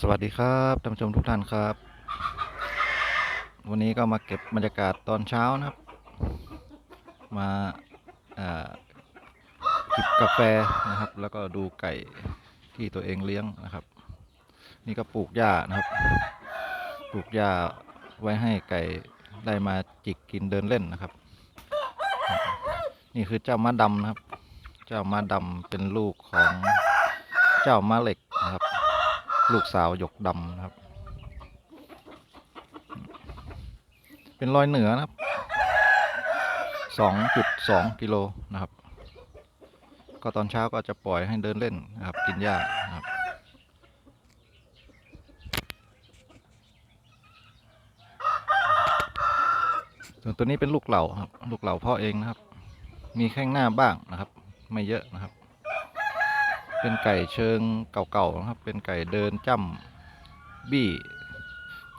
สวัสดีครับท่านผู้ชมทุกท่านครับ วันนี้ก็มาเก็บบรรยากาศตอนเช้านะครับ มาจิบกาแฟนะครับ แล้วก็ดูไก่ที่ตัวเองเลี้ยงนะครับ นี่ก็ปลูกหญ้านะครับ ปลูกหญ้าไว้ให้ไก่ได้มาจิกกินเดินเล่นนะครับ นี่คือเจ้าม้าดำนะครับ เจ้าม้าดำเป็นลูกของเจ้าม้าเหล็กนะครับ ลูกสาวหยกดำนะครับ เป็นรอยเหนือนะครับสองจุดสองกิโลนะครับ ก็ตอนเช้าก็จะปล่อยให้เดินเล่นนะครับ กินหญ้านะครับส่วนตัวนี้เป็นลูกเหล่าครับ ลูกเหล่าพ่อเองนะครับ มีแข้งหน้าบ้างนะครับ ไม่เยอะนะครับ เป็นไก่เชิงเก่าๆนะครับ เป็นไก่เดินจ้ำบี้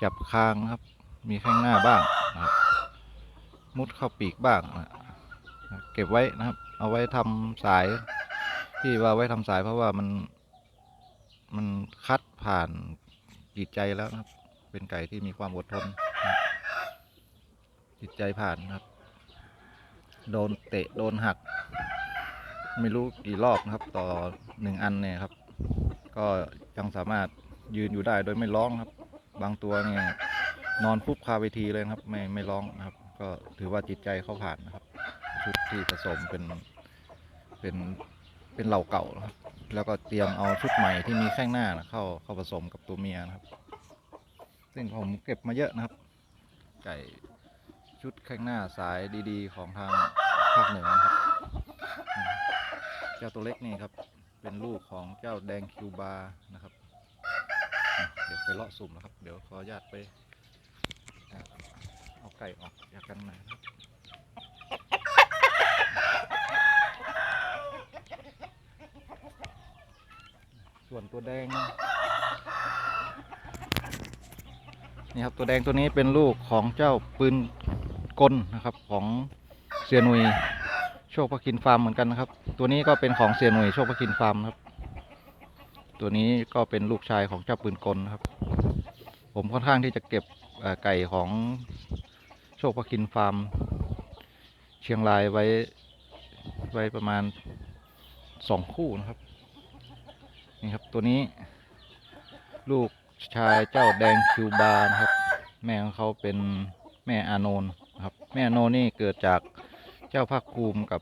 จับคางครับ มีข้างหน้าบ้างนะครับมุดเข้าปีกบ้างนะเก็บไว้นะครับ เอาไว้ทำสาย ที่ว่าไว้ทำสายเพราะว่ามัน มันคัดผ่านจิตใจแล้วนะครับ เป็นไก่ที่มีความอดทนจิตใจผ่านครับ โดนเตะโดนหัก ไม่รู้กี่รอบนะครับ ต่อหนึ่งอันเนี่ยครับ ก็ยังสามารถยืนอยู่ได้โดยไม่ร้องครับ บางตัวเนี่ยนอนฟุบคาเวทีเลยครับ ไม่ไม่ร้องนะครับ ก็ถือว่าจิตใจเขาผ่านนะครับ ชุดที่ผสมเป็นเป็นเป็นเหล่าเก่านะครับ แล้วก็เตรียมเอาชุดใหม่ที่มีแข้งหน้านะเข้าเข้าผสมกับตัวเมียนะครับ ซึ่งผมเก็บมาเยอะนะครับ ไก่ชุดแข้งหน้าสายดีๆ ของทางภาคเหนือนะครับ เจ้าตัวเล็กนี่ครับ เป็นลูกของเจ้าแดงคิวบานะครับ เดี๋ยวไปเลาะสุ่มนะครับ เดี๋ยวขออนุญาตไปเอาไก่ออกจากกันหน่อยนะครับส่วนตัวแดง นี่ครับตัวแดงตัวนี้เป็นลูกของเจ้าปืนกลนะครับของเสียนุย ชคพระคินฟาร์มเหมือนกันนะครับ ตัวนี้ก็เป็นของเสียหน่วยโชคพระคินฟาร์มครับ ตัวนี้ก็เป็นลูกชายของเจ้าปืนกลครับ ผมค่อนข้างที่จะเก็บไก่ของโชคพระคินฟาร์ม เชียงรายไว้ไว้ประมาณสองคู่นะครับนี่ครับตัวนี้ ลูกชายเจ้าแดงคิวบานะครับ แม่ของเขาเป็นแม่อาโนนครับ แม่อาโนนนี่เกิดจาก เจ้าภาคภูมิกับ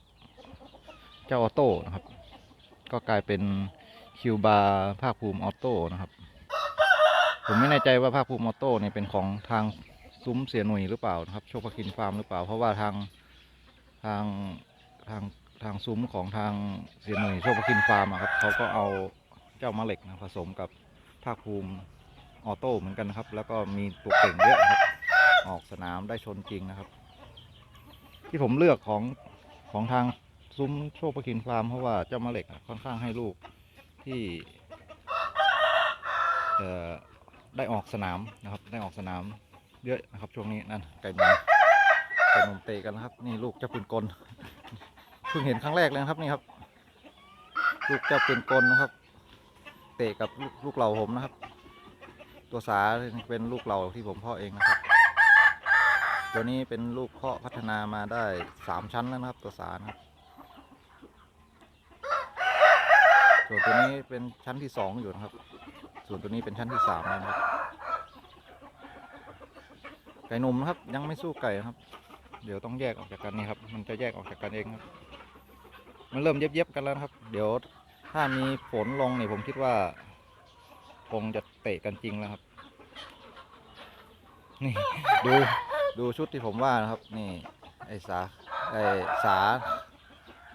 เจ้าออโต้นะครับ ก็กลายเป็นคิวบาภาคภูมิออโต้นะครับ ผมไม่แน่ใจว่าภาคภูมิออโต้เนี่ยเป็นของทางซุ้มเสียหนุ่ยหรือเปล่านะครับ โชคพกินฟาร์มหรือเปล่า เพราะว่าทางทางทางทางซุ้มของทางเสียหนุ่ยโชคพกินฟาร์มครับเขาก็เอาเจ้ามะเหล็กนะผสมกับภาคภูมิออโต้เหมือนกันนะครับ แล้วก็มีตัวเก่งเยอะครับ ออกสนามได้ชนจริงนะครับ ที่ผมเลือกของของทางซุ้มโชคประคินฟาร์มเพราะว่าเจ้ามะเหล็กอะค่อนข้างให้ลูกที่เอ่อได้ออกสนามนะครับ ได้ออกสนามเยอะนะครับช่วงนี้นั่นไก่นมไก่นมเตะกันนะครับ นี่ลูกเจ้าปืนกลเพิ่งเห็นครั้งแรกเลยนะครับนี่ครับ ลูกเจ้าปืนกลนะครับ เตะกับลูกเหล่าผมนะครับ ตัวสาเป็นลูกเหล่าที่ผมพ่อเองนะครับ ตัวนี้เป็นลูกเพาะพัฒนามาได้สามชั้นแล้วนะครับตัวสารครับส่วนตัวนี้เป็นชั้นที่สองอยู่นะครับ ส่วนตัวนี้เป็นชั้นที่สามแล้วนะครับ ไก่หนุ่มนะครับยังไม่สู้ไก่ครับ เดี๋ยวต้องแยกออกจากกันนี่ครับ มันจะแยกออกจากกันเองครับ มันเริ่มเย็บๆกันแล้วนะครับ เดี๋ยวถ้ามีฝนลงเนี่ยผมคิดว่าคงจะเตะกันจริงแล้วครับ นี่ ดู ดูชุดที่ผมว่านะครับ นี่ไอสาไอสา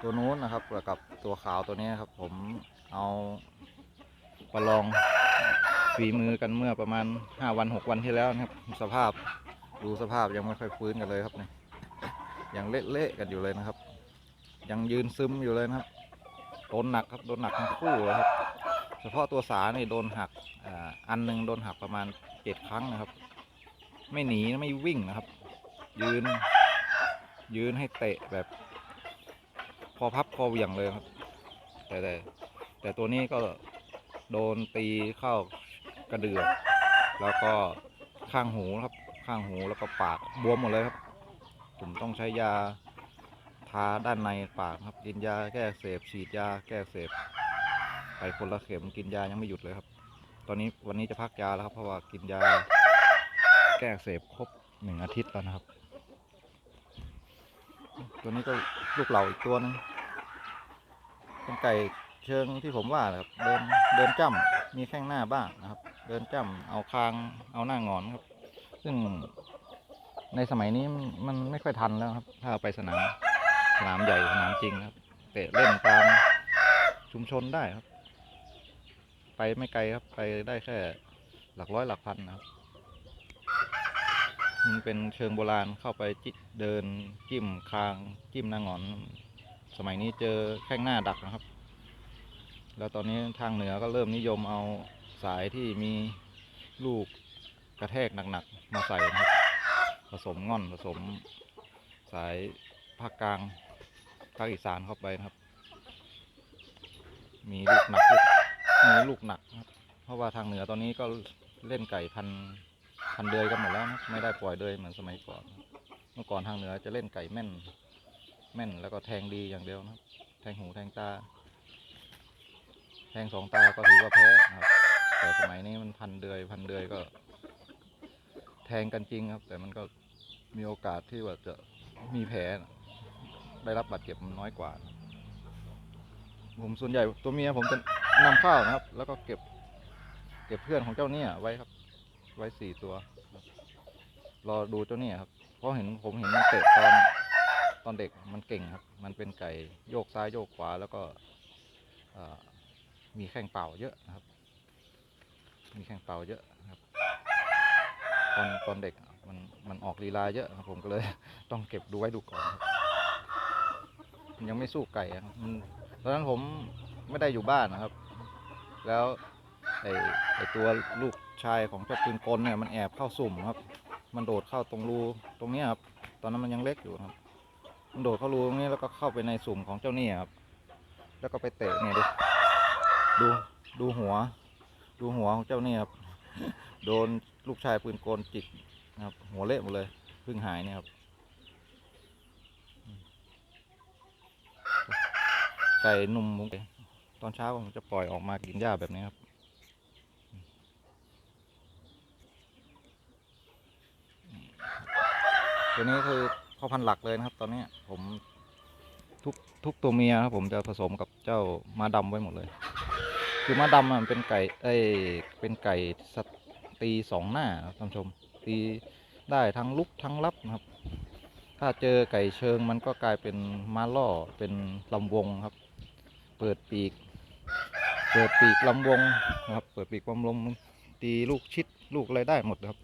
ตัวนู้นนะครับกับตัวขาวตัวนี้ครับ ผมเอาประลองฝีมือกันเมื่อประมาณห้าวันหกวันที่แล้วนะครับ สภาพดูสภาพยังไม่ค่อยฟื้นกันเลยครับเนี่ยยังเละๆกันอยู่เลยนะครับ ยังยืนซึมอยู่เลยนะครับโดนหนักครับโดนหนักทั้งคู่เลยครับ เฉพาะตัวสานี่โดนหักออันหนึ่งโดนหักประมาณเจ็ดครั้งนะครับ ไม่หนีไม่วิ่งนะครับ ยืน ยืนให้เตะแบบ พอพับคอเหวี่ยงเลยครับ แต่แต่แต่ตัวนี้ก็โดนตีเข้ากระเดือกแล้วก็ข้างหูครับ ข้างหูแล้วก็ปากบวมหมดเลยครับ ผมต้องใช้ยาทาด้านในปากครับ กินยาแก้เสพฉีดยาแก้เสพไปคนละเข็มกินยายังไม่หยุดเลยครับ ตอนนี้วันนี้จะพักยาแล้วครับเพราะว่ากินยา แก้เสพครบหนึ่งอาทิตย์แล้วนะครับ ตัวนี้ก็ลูกเหล่าอีกตัวนึงเป็นไก่เชิงที่ผมว่าครับ เดินเดินจ้ำมีแข้งหน้าบ้างนะครับ เดินจ้ำเอาคางเอาหน้างอนครับ ซึ่งในสมัยนี้มันไม่ค่อยทันแล้วครับ ถ้าเอาไปสนามสนามใหญ่สนามจริงครับ เตะเล่นตามชุมชนได้ครับ ไปไม่ไกลครับ ไปได้แค่หลักร้อยหลักพันนะครับ มันเป็นเชิงโบราณเข้าไปจิเดินจิ้มคางจิ้มหน้างอน สมัยนี้เจอแข้งหน้าดักนะครับ แล้วตอนนี้ทางเหนือก็เริ่มนิยมเอาสายที่มีลูกกระแทกหนักๆมาใส่นะครับ ผสมง่อนผสมสายภาคกลางภาคอีสานเข้าไปนะครับ มีลูกหนักลูกมีลูกหนักครับ เพราะว่าทางเหนือตอนนี้ก็เล่นไก่พัน พันเดือยกันหมดแล้วนะไม่ได้ปล่อยเดือยเหมือนสมัยก่อน เมื่อก่อนทางเหนือจะเล่นไก่แม่น แม่นแล้วก็แทงดีอย่างเดียวนะแทงหูแทงตา แทงสองตาก็ถือว่าแพ้นะครับ แต่สมัยนี้มันพันเดือย พันเดือยก็ แทงกันจริงครับ แต่มันก็มีโอกาสที่ว่าจะมีแผลได้รับบาดเจ็บมันน้อยกว่า ผมส่วนใหญ่ตัวเมียผมจะนำข้าวนะครับ แล้วก็เก็บ เก็บเพื่อนของเจ้าเนี่ยไว้ครับ ไว้สี่ตัว รอดูเจ้านี่ครับ เพราะเห็นผมเห็นมันเตะตอนตอนเด็กมันเก่งครับ มันเป็นไก่โยกซ้ายโยกขวาแล้วก็มีแข้งเป่าเยอะนะครับ มีแข้งเป่าเยอะครับ ตอนตอนเด็กมันมันออกลีลาเยอะครับผมก็เลยต้องเก็บดูไว้ดูก่อนมันยังไม่สู้ไก่ครับตอนนั้นผมไม่ได้อยู่บ้านนะครับ แล้ว ไอไอตัวลูกชายของเจ้าปืนกลเนี่ยมันแอบเข้าสุ่มครับ มันโดดเข้าตรงรูตรงเนี้ครับ ตอนนั้นมันยังเล็กอยู่ครับ มันโดดเข้ารูตรงนี้แล้วก็เข้าไปในสุ่มของเจ้าเนี่ยครับ แล้วก็ไปเตะเนี่ยดูดูดูหัว ดูหัวของเจ้าเนี่ยครับโดนลูกชายปืนกลจิกนะครับ หัวเละหมดเลยเพิ่งหายเนี่ยครับไก่นุ่มมุกตอนเช้าผมจะปล่อยออกมากินหญ้าแบบนี้ครับ ตัวนี้คือพ่อพันธุ์หลักเลยนะครับ ตอนนี้ผมทุกทุกตัวเมียครับผมจะผสมกับเจ้ามาดำไว้หมดเลย คือมาดำมันเป็นไก่เอ้ยเป็นไก่สตีสองหน้าครับท่านชม ตีได้ทั้งลุกทั้งรับนะครับ ถ้าเจอไก่เชิงมันก็กลายเป็นมาล่อเป็นลำวงครับ เปิดปีก เปิดปีกลำวงนะครับ เปิดปีกลำวงตีลูกชิดลูกอะไรได้หมดครับ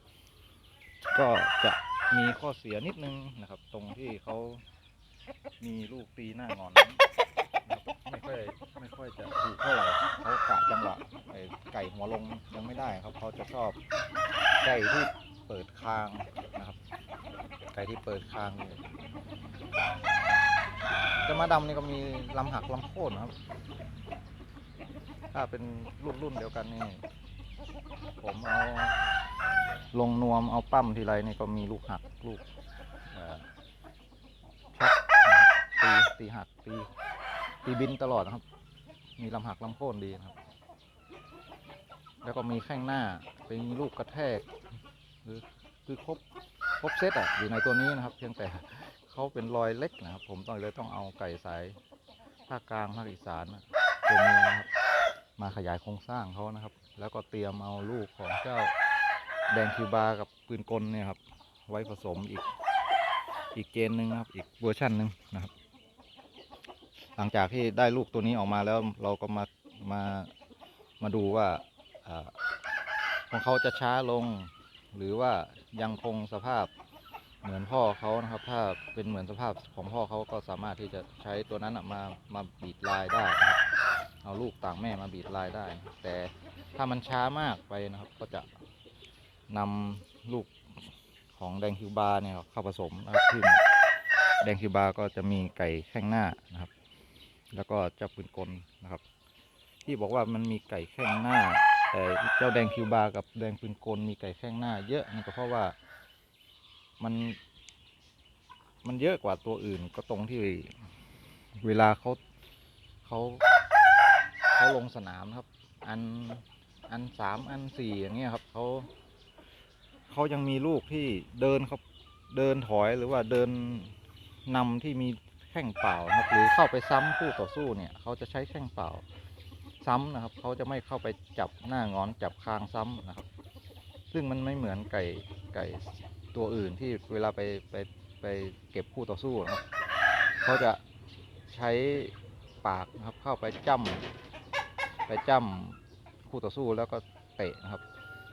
ก็จะ มีข้อเสียนิดนึงนะครับ ตรงที่เขามีลูกตีหน้างอนนไม่ค่อยไม่ค่อยจะถูกเท่าไหร่เขากะจังหวะไอ้ไก่หัวลงยังไม่ได้ครับเขาจะชอบไก่ที่เปิดคางนะครับ ไก่ที่เปิดคางเนี่ยแต่มาดำนี่ก็มีลำหักลำโค่นครับ ถ้าเป็นรุ่นรุ่นเดียวกันนี่ ผมเอา ลงนวมเอาปั้มทีไรนี่ก็มีลูกหักลูกเอ่อช็อตนะครับตีตีหักตีตีบินตลอดนะครับ มีลำหักลำโค่นดีนะครับ แล้วก็มีแข้งหน้าเป็นลูกกระแทกคือคือครบครบเซตอะอยู่ในตัวนี้นะครับ เพียงแต่เขาเป็นรอยเล็กนะครับ ผมต้องเลยต้องเอาไก่สายภาคกลางภาคอีสานน่ะตัวเมียนะครับมาขยายโครงสร้างเขานะครับ แล้วก็เตรียมเอาลูกของเจ้า แดงคิวบากับปืนกลเนี่ยครับ ไว้ผสมอีกอีกเกณฑ์หนึ่งครับ อีกเวอร์ชันหนึ่งนะครับ หลังจากที่ได้ลูกตัวนี้ออกมาแล้วเราก็มามามาดูว่าอของเขาจะช้าลง หรือว่ายังคงสภาพเหมือนพ่อเขานะครับ ถ้าเป็นเหมือนสภาพของพ่อเขาก็สามารถที่จะใช้ตัวนั้นมามาบีดลายได้เอาลูกต่างแม่มาบีดลายได้ แต่ถ้ามันช้ามากไปนะครับ ก็จะ นำลูกของแดงคิวบาเนี่ยเข้าผสมนะครับซึ่งแดงคิวบาก็จะมีไก่แข้งหน้านะครับ แล้วก็เจ้าปืนกลนะครับ ที่บอกว่ามันมีไก่แข้งหน้า แต่เจ้าแดงคิวบากับแดงปืนกลมีไก่แข้งหน้า เยอะนี่ก็เพราะว่ามัน มันเยอะกว่าตัวอื่นก็ตรงที่เวลาเขาเขาเขาลงสนามครับ อันอันสามอันสี่อย่างเงี้ยครับเขา เขายังมีลูกที่เดินเขาเดินถอยหรือว่าเดินนำที่มีแข้งเปล่านะครับ หรือเข้าไปซ้ำคู่ต่อสู้เนี่ยเขาจะใช้แข้งเปล่าซ้ำนะครับ เขาจะไม่เข้าไปจับหน้างอนจับคางซ้ำนะครับ ซึ่งมันไม่เหมือนไก่ไก่ตัวอื่นที่เวลาไปไปไปเก็บคู่ต่อสู้นะครับเขาจะใช้ปากนะครับเข้าไปจ้ำไปจ้ำคู่ต่อสู้แล้วก็เตะนะครับ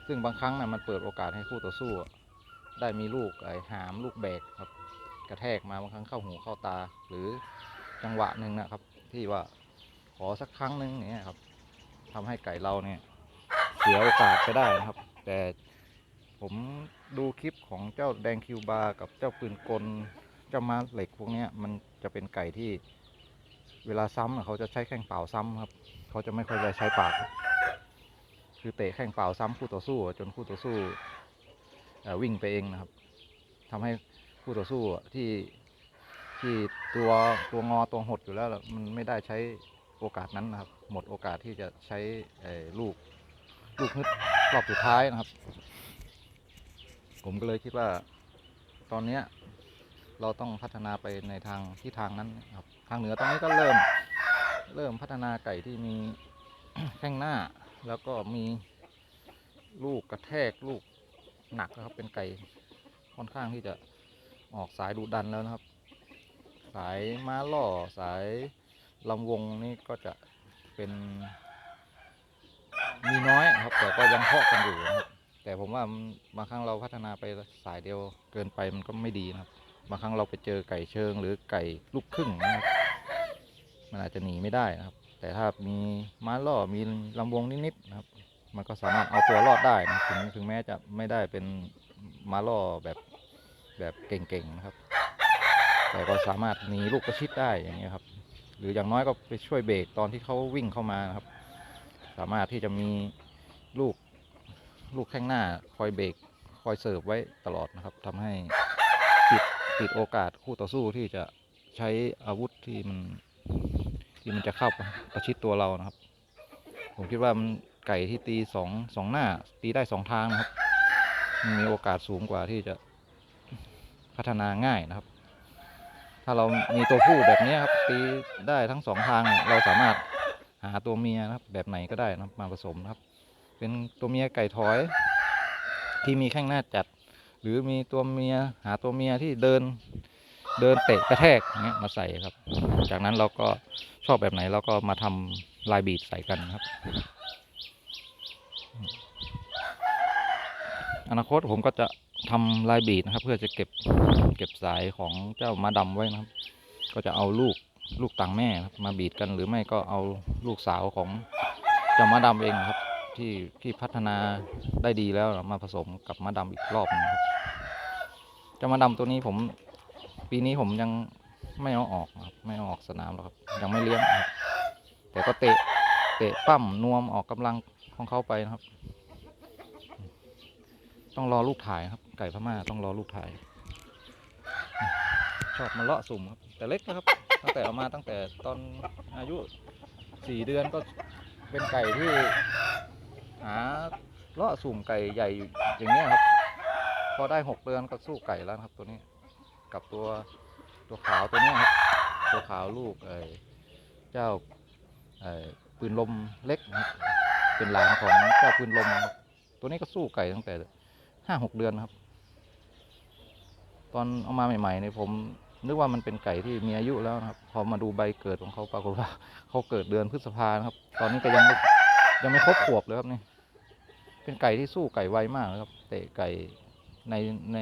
ซึ่งบางครั้งนะมันเปิดโอกาสให้คู่ต่อสู้ ได้มีลูกไอ้หามลูกแบกครับ กระแทกมาบางครั้งเข้าหูเข้าตา หรือจังหวะหนึ่งนะครับ ที่ว่าขอสักครั้งหนึ่งอย่างเงี้ยครับทำให้ไก่เราเนี่ยเสียโอกาสไปได้นะครับ แต่ผมดูคลิปของเจ้าแดงคิวบาร์กับเจ้าปืนกลเจ้ามาเหล็กพวกนี้มันจะเป็นไก่ที่เวลาซ้ำเขาจะใช้แข้งเปล่าซ้ำครับ เขาจะไม่ค่อยได้ใช้ปาก คือเตะแข้งเปล่าซ้ำคู่ต่อสู้ จนคู่ต่อสู้วิ่งไปเองนะครับทำให้คู่ต่อสู้ที่ที่ตัวตัวงอตัวหดอยู่แล้วมันไม่ได้ใช้โอกาสนั้นนะครับ หมดโอกาสที่จะใช้ลูกลูกฮึดรอบสุดท้ายนะครับ ผมก็เลยคิดว่าตอนเนี้ยเราต้องพัฒนาไปในทางที่ทางนั้นครับ ทางเหนือตอนนี้ก็เริ่มเริ่มพัฒนาไก่ที่มีแข้งหน้า แล้วก็มีลูกกระแทกลูกหนักนะครับ เป็นไก่ค่อนข้างที่จะออกสายดุดันแล้วนะครับ สายม้าล่อสายลำวงนี่ก็จะเป็น มีน้อยนะครับ แต่ก็ยังเพาะกันอยู่นะครับแต่ผมว่าบางครั้งเราพัฒนาไปสายเดียวเกินไปมันก็ไม่ดีนะครับ บางครั้งเราไปเจอไก่เชิงหรือไก่ลูกครึ่งนะครับมันอาจจะหนีไม่ได้นะครับ แต่ถ้ามีม้าล่อมีลำวงนิดๆนะครับ มันก็สามารถเอาตัวรอดได้นะถึงถึงแม้จะไม่ได้เป็นม้าล่อแบบแบบเก่งๆนะครับ แต่ก็สามารถหนีลูกประชิดได้อย่างเงี้ยครับ หรืออย่างน้อยก็ไปช่วยเบรกตอนที่เขาวิ่งเข้ามานะครับ สามารถที่จะมีลูกลูกข้างหน้าคอยเบรกคอยเสิร์ฟไว้ตลอดนะครับทำให้ปิดปิดโอกาสคู่ต่อสู้ที่จะใช้อาวุธที่มัน ที่มันจะเข้าประชิดตัวเรานะครับ ผมคิดว่ามันไก่ที่ตีสองสองหน้า ตีได้สองทางนะครับมันมีโอกาสสูงกว่าที่จะพัฒนาง่ายนะครับ ถ้าเรามีตัวผู้แบบนี้ครับ ตีได้ทั้งสองทางเราสามารถหาตัวเมียนะครับ แบบไหนก็ได้นะครับมาผสมนะครับ เป็นตัวเมียไก่ถอย ที่มีแข้งหน้าจัด หรือมีตัวเมียหาตัวเมียที่เดิน เดินเตะกระแทกเงี้ยมาใส่ครับ จากนั้นเราก็ชอบแบบไหนเราก็มาทำลายบีดใส่กันครับ อนาคตผมก็จะทำลายบีดนะครับ เพื่อจะเก็บเก็บสายของเจ้ามาดำไว้นะครับ ก็จะเอาลูกลูกต่างแม่มาบีดกันหรือไม่ก็เอาลูกสาวของเจ้ามาดำเองครับ ที่ที่พัฒนาได้ดีแล้วมาผสมกับมาดำอีกรอบหนึงครับเจ้ามาดำตัวนี้ผม ปีนี้ผมยังไม่เอาออกนะครับ ไม่เอาออกสนามหรอกครับ ยังไม่เลี้ยงครับ แต่ก็เตะ เตะปั้มนวมออกกำลังของเขาไปนะครับ ต้องรอลูกถ่ายครับ ไก่พม่าต้องรอลูกถ่าย ชอบมาเลาะสุ่มครับ แต่เล็กนะครับ ตั้งแต่เอามาตั้งแต่ตอนอายุสี่เดือนก็เป็นไก่ที่หาเลาะสุ่มไก่ใหญ่อย่างเงี้ยครับ พอได้หกเดือนก็สู้ไก่แล้วครับตัวนี้ กับตัวตัวขาวตัวนี้ครับตัวขาวลูกเออเจ้าเออปืนลมเล็กนะครับเป็นหลานของเจ้าปืนลมตัวนี้ก็สู้ไก่ตั้งแต่ห้าหกเดือนครับ ตอนเอามาใหม่ๆเนี่ยผมนึกว่ามันเป็นไก่ที่มีอายุแล้วนะครับ พอมาดูใบเกิดของเขาปรากฏว่าเขาเกิดเดือนพฤษภาครับ ตอนนี้ก็ยังไม่ยังไม่ครบขวบเลยครับนี่ เป็นไก่ที่สู้ไก่ไวมากเลยครับ เตะไก่ในใน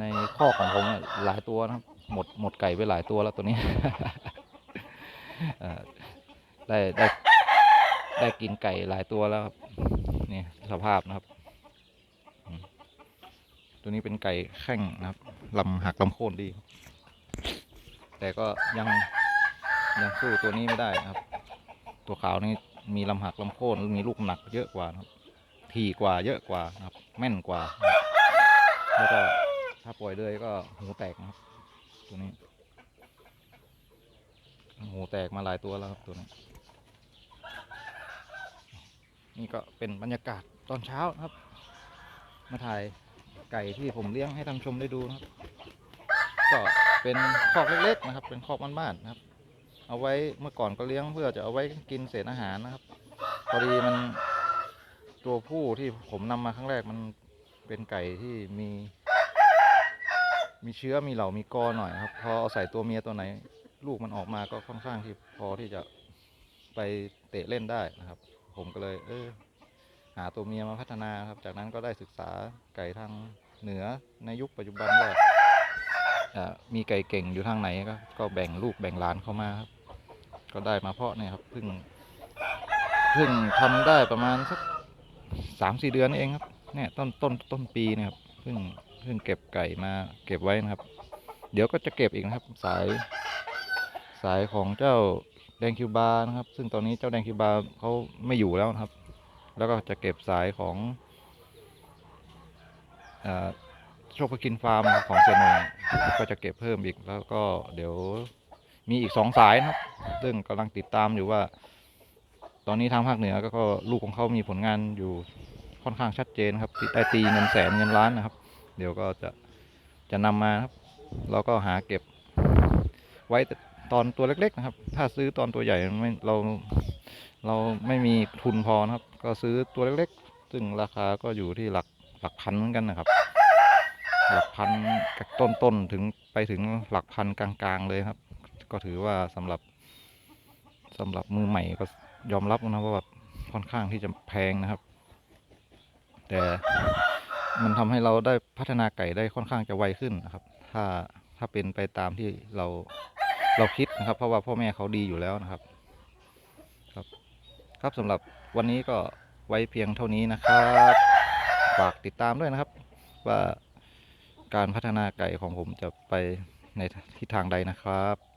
ในข้อของผมหลายตัวนะครับ หมดหมดไก่ไปหลายตัวแล้วตัวนี้ได้ได้ได้กินไก่หลายตัวแล้วครับนี่สภาพนะครับ ตัวนี้เป็นไก่แข้งนะครับลำหักลำโค่นดี แต่ก็ยังยังสู้ตัวนี้ไม่ได้นะครับ ตัวขาวนี่มีลำหักลำโค่นมีลูกหนักเยอะกว่านะครับทีกว่าเยอะกว่านะครับ แม่นกว่านะแล้วก็ ถ้าปล่อยเลยก็หูแตกนะครับ ตัวนี้หูแตกมาหลายตัวแล้วครับตัวนี้ นี่ก็เป็นบรรยากาศตอนเช้านะครับ มาถ่ายไก่ที่ผมเลี้ยงให้ท่านชมได้ดูนะครับ ก็เป็นคอกเล็กๆนะครับ เป็นคอกบ้านๆนะครับ เอาไว้เมื่อก่อนก็เลี้ยงเพื่อจะเอาไว้กินเศษอาหารนะครับ พอดีมันตัวผู้ที่ผมนำมาครั้งแรกมันเป็นไก่ที่มี มีเชื้อมีเหล่ามีกอหน่อยครับ พอเอาใส่ตัวเมียตัวไหน ลูกมันออกมาก็ค่อนข้างที่พอที่จะไปเตะเล่นได้นะครับ ผมก็เลย เออหาตัวเมียมาพัฒนาครับ จากนั้นก็ได้ศึกษาไก่ทางเหนือในยุคปัจจุบันว่าเอ่อมีไก่เก่งอยู่ทางไหนก็ก็แบ่งลูกแบ่งหลานเข้ามาครับ ก็ได้มาเพาะเนี่ยครับเพิ่งเพิ่งทำได้ประมาณสักสามสี่เดือนเองครับ เนี่ยต้นต้นต้นปีเนี่ยครับเพิ่ง เพิ่งเก็บไก่มาเก็บไว้นะครับ เดี๋ยวก็จะเก็บอีกนะครับ สายสายของเจ้าแดงคิวบานะครับ ซึ่งตอนนี้เจ้าแดงคิวบาเขาไม่อยู่แล้วนะครับ แล้วก็จะเก็บสายของอโชคพกินฟาร์มของเซนงก็จะเก็บเพิ่มอีกแล้วก็เดี๋ยวมีอีกสองสายนะครับ ซึ่งกำลังติดตามอยู่ว่า ตอนนี้ทางภาคเหนือก็ก็ลูกของเขามีผลงานอยู่ค่อนข้างชัดเจนครับได้ตีเงินแสนเงินล้านนะครับ เดี๋ยวก็จะจะนำมาครับ เราก็หาเก็บไว้ตอนตัวเล็ก ๆ นะครับ ถ้าซื้อตอนตัวใหญ่ไม่เราเราไม่มีทุนพอนะครับ ก็ซื้อตัวเล็กๆ ซึ่งราคาก็อยู่ที่หลักหลักพันเหมือนกันนะครับ หลักพันต้นๆถึงไปถึงหลักพันกลางๆ เลยครับ ก็ถือว่าสำหรับสำหรับมือใหม่ก็ยอมรับนะว่าแบบค่อนข้างที่จะแพงนะครับ แต่ มันทำให้เราได้พัฒนาไก่ได้ค่อนข้างจะไวขึ้นนะครับ ถ้าถ้าเป็นไปตามที่เราเราคิดนะครับ เพราะว่าพ่อแม่เขาดีอยู่แล้วนะครับ ครับ ครับสำหรับวันนี้ก็ไว้เพียงเท่านี้นะครับฝากติดตามด้วยนะครับ ว่าการพัฒนาไก่ของผมจะไปในทิศทางใดนะครับ